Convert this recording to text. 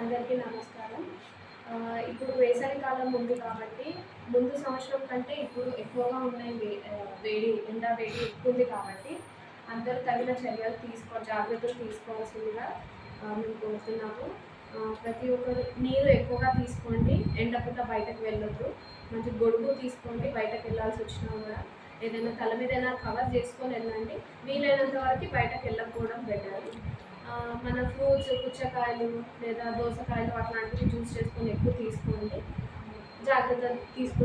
అందరికీ నమస్కారం. ఇప్పుడు వేసవి కాలం ఉంది కాబట్టి ముందు సంవత్సరం కంటే ఇప్పుడు ఎక్కువగా ఉన్నాయి వేడి ఎండా వేడి ఎక్కువ ఉంది కాబట్టి అందరూ తగిన చర్యలు తీసుకో జాగ్రత్తలు తీసుకోవాల్సిందిగా మేము కోరుతున్నాము. ప్రతి ఒక్కరు నీరు ఎక్కువగా తీసుకోండి ఎండపూట బయటకు వెళ్ళొద్దు. మంచి గొడుగు తీసుకోండి బయటకు వెళ్ళాల్సి వచ్చినా కూడా. ఏదైనా తల మీద ఏదైనా కవర్ చేసుకొని వెళ్ళండి. వీలైనంత వరకు బయటకు వెళ్ళకపోవడం బెటర్ మన ఫ్రూట్స్ పుచ్చకాయలు లేదా దోసకాయలు అట్లాంటివి జ్యూస్ చేసుకొని ఎక్కువ తీసుకోండి. జాగ్రత్త తీసుకు